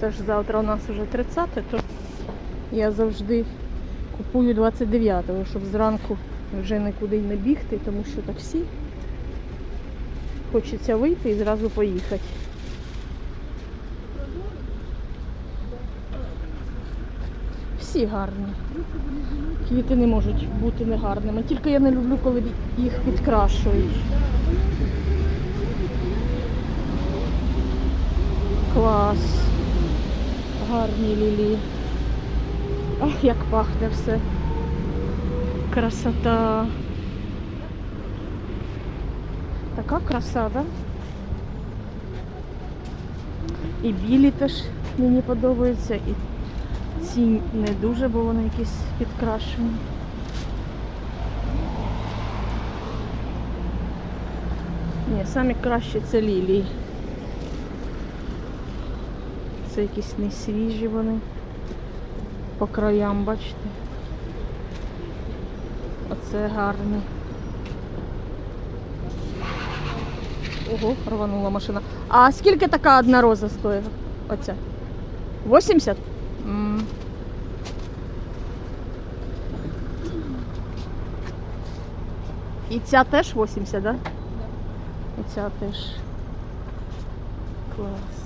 Це ж завтра у нас вже 30, то я завжди купую 29-го, щоб зранку вже нікуди не бігти, тому що таксі. Хочеться вийти і зразу поїхати. Всі гарні. Квіти не можуть бути негарними. Тільки я не люблю, коли їх підкрашують. Клас. Гарні лілії. Ах, як пахне все. Красота. Така краса, да? І білі теж мені подобаються, і ці не дуже, бо вони якісь підкрашені. Ні, самі кращі це лілії. Це якісь не свіжі вони. По краям, бачите. Оце гарні. Ого, рванула машина. А скільки така одна роза стоїть? Оця? 80? М. І ця теж 80, да? І ця теж. Клас.